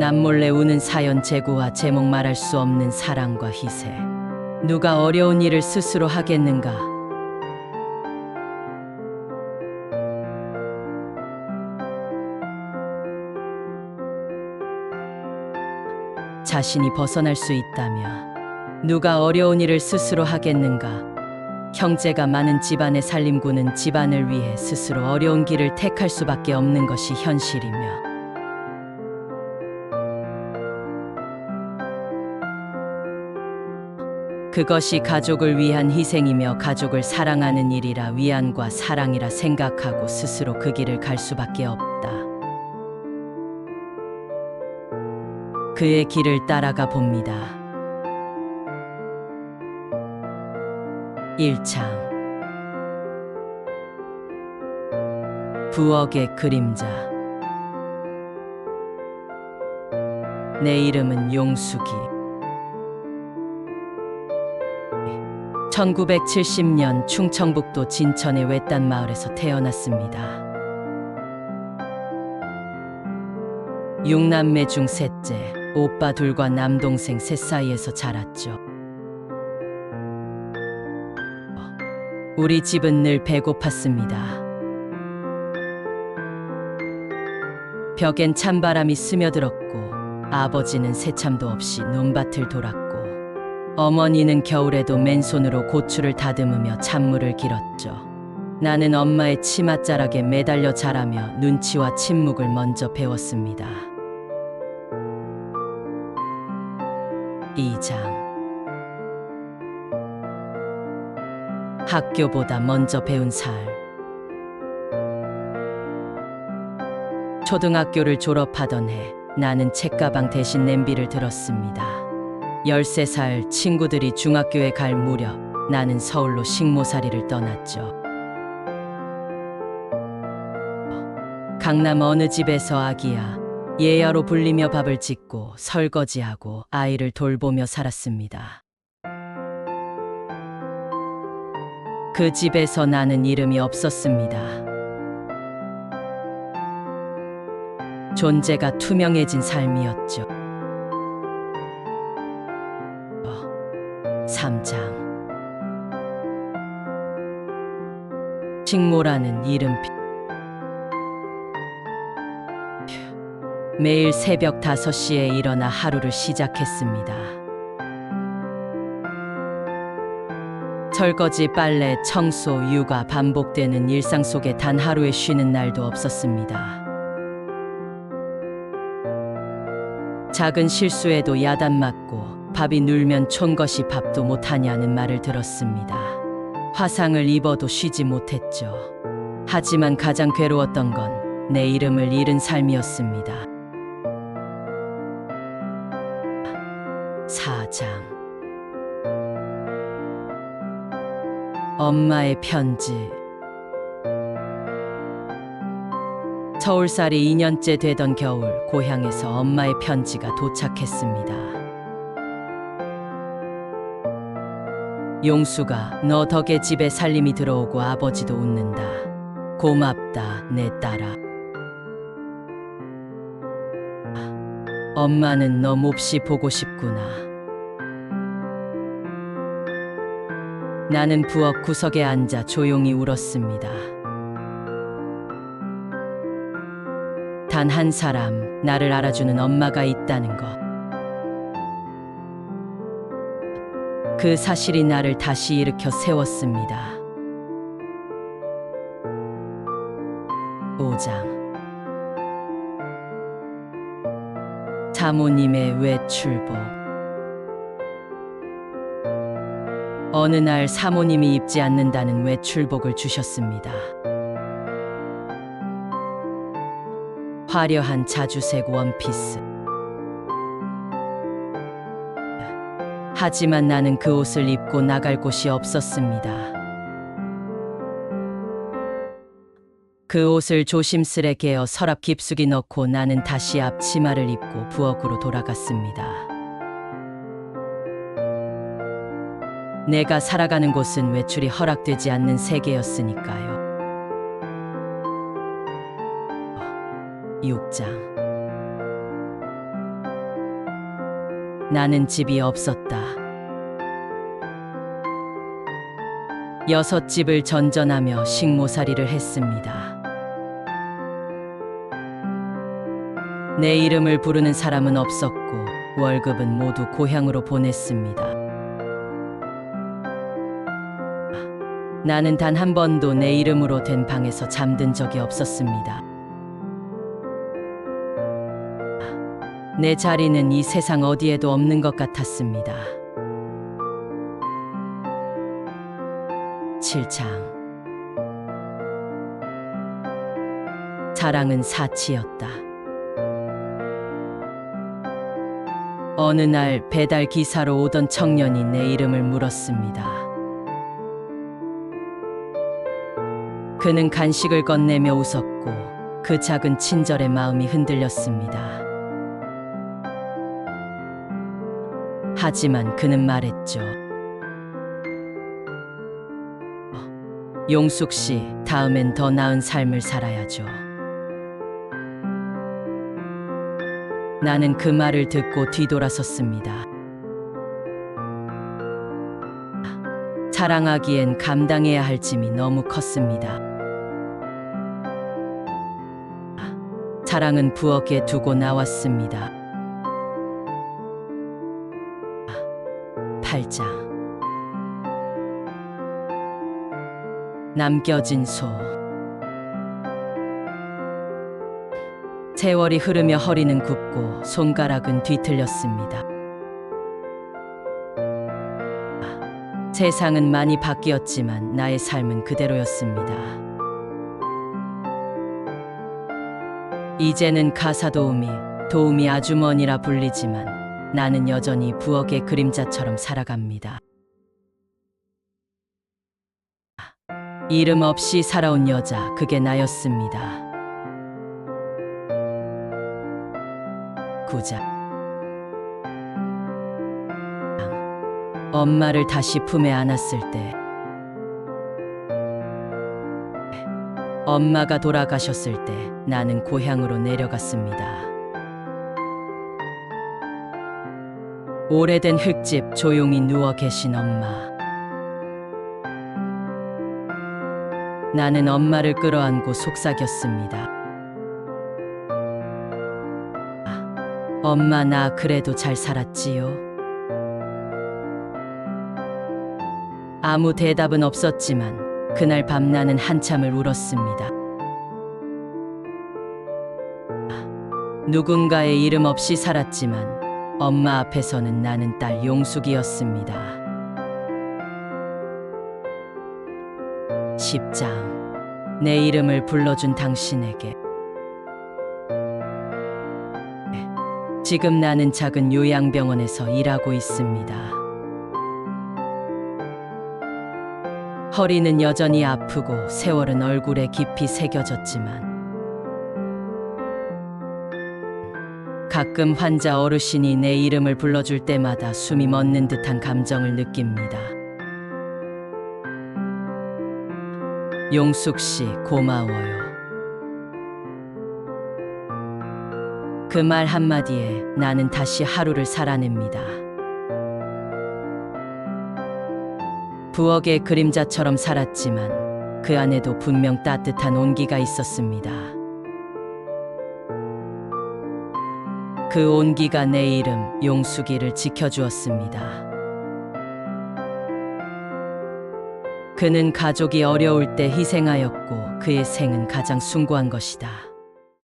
남몰래 우는 사연 재고와 제목 말할 수 없는 사랑과 희생. 누가 어려운 일을 스스로 하겠는가? 자신이 벗어날 수 있다며 누가 어려운 일을 스스로 하겠는가? 형제가 많은 집안의 살림꾼은 집안을 위해 스스로 어려운 길을 택할 수밖에 없는 것이 현실이며 그것이 가족을 위한 희생이며 가족을 사랑하는 일이라 위안과 사랑이라 생각하고 스스로 그 길을 갈 수밖에 없다. 그의 길을 따라가 봅니다. 1창 부엌의 그림자 내 이름은 용숙이 1970년 충청북도 진천의 외딴 마을에서 태어났습니다. 육남매 중 셋째, 오빠 둘과 남동생 셋 사이에서 자랐죠. 우리 집은 늘 배고팠습니다. 벽엔 찬바람이 스며들었고 아버지는 새참도 없이 논밭을 돌았고 어머니는 겨울에도 맨손으로 고추를 다듬으며 찬물을 길었죠. 나는 엄마의 치맛자락에 매달려 자라며 눈치와 침묵을 먼저 배웠습니다. 2장 학교보다 먼저 배운 살 초등학교를 졸업하던 해 나는 책가방 대신 냄비를 들었습니다. 13살 친구들이 중학교에 갈 무렵 나는 서울로 식모살이를 떠났죠. 강남 어느 집에서 아기야 예야로 불리며 밥을 짓고 설거지하고 아이를 돌보며 살았습니다. 그 집에서 나는 이름이 없었습니다. 존재가 투명해진 삶이었죠. 3장 식모라는 이름표 매일 새벽 5시에 일어나 하루를 시작했습니다. 설거지, 빨래, 청소, 육아 반복되는 일상 속에 단 하루의 쉬는 날도 없었습니다. 작은 실수에도 야단 맞고 밥이 눌면 촌것이 밥도 못하냐는 말을 들었습니다. 화상을 입어도 쉬지 못했죠. 하지만 가장 괴로웠던 건 내 이름을 잃은 삶이었습니다. 4장 엄마의 편지 서울살이 2년째 되던 겨울 고향에서 엄마의 편지가 도착했습니다. 용수가 너 덕에 집에 살림이 들어오고 아버지도 웃는다. 고맙다 내 딸아. 엄마는 너 몹시 보고 싶구나. 나는 부엌 구석에 앉아 조용히 울었습니다. 단 한 사람, 나를 알아주는 엄마가 있다는 것. 그 사실이 나를 다시 일으켜 세웠습니다. 5장 사모님의 외출복 어느 날 사모님이 입지 않는다는 외출복을 주셨습니다. 화려한 자주색 원피스. 하지만 나는 그 옷을 입고 나갈 곳이 없었습니다. 그 옷을 조심스레 개어 서랍 깊숙이 넣고 나는 다시 앞치마를 입고 부엌으로 돌아갔습니다. 내가 살아가는 곳은 외출이 허락되지 않는 세계였으니까요. 6장 나는 집이 없었다. 여섯 집을 전전하며 식모살이를 했습니다. 내 이름을 부르는 사람은 없었고 월급은 모두 고향으로 보냈습니다. 나는 단 한 번도 내 이름으로 된 방에서 잠든 적이 없었습니다. 내 자리는 이 세상 어디에도 없는 것 같았습니다. 7장 사랑은 사치였다. 어느 날 배달 기사로 오던 청년이 내 이름을 물었습니다. 그는 간식을 건네며 웃었고 그 작은 친절의 마음이 흔들렸습니다. 하지만 그는 말했죠. 어, 용숙 씨, 다음엔 더 나은 삶을 살아야죠. 나는 그 말을 듣고 뒤돌아섰습니다. 사랑하기엔 감당해야 할 짐이 너무 컸습니다. 사랑은 부엌에 두고 나왔습니다. 8장 남겨진 소 세월이 흐르며 허리는 굽고 손가락은 뒤틀렸습니다. 세상은 많이 바뀌었지만 나의 삶은 그대로였습니다. 이제는 가사 도우미, 도우미 아주머니라 불리지만 나는 여전히 부엌의 그림자처럼 살아갑니다. 이름 없이 살아온 여자, 그게 나였습니다. 구자. 엄마를 다시 품에 안았을 때 엄마가 돌아가셨을 때 나는 고향으로 내려갔습니다. 오래된 흙집 조용히 누워 계신 엄마. 나는 엄마를 끌어안고 속삭였습니다. 엄마 나 그래도 잘 살았지요? 아무 대답은 없었지만 그날 밤 나는 한참을 울었습니다. 누군가의 이름 없이 살았지만 엄마 앞에서는 나는 딸 용숙이었습니다. 10장 내 이름을 불러준 당신에게 지금 나는 작은 요양병원에서 일하고 있습니다. 허리는 여전히 아프고 세월은 얼굴에 깊이 새겨졌지만 가끔 환자 어르신이 내 이름을 불러줄 때마다 숨이 멎는 듯한 감정을 느낍니다. 용숙 씨 고마워요. 그 말 한마디에 나는 다시 하루를 살아냅니다. 부엌의 그림자처럼 살았지만 그 안에도 분명 따뜻한 온기가 있었습니다. 그 온기가 내 이름 용숙이를 지켜주었습니다. 그는 가족이 어려울 때 희생하였고 그의 생은 가장 숭고한 것이다.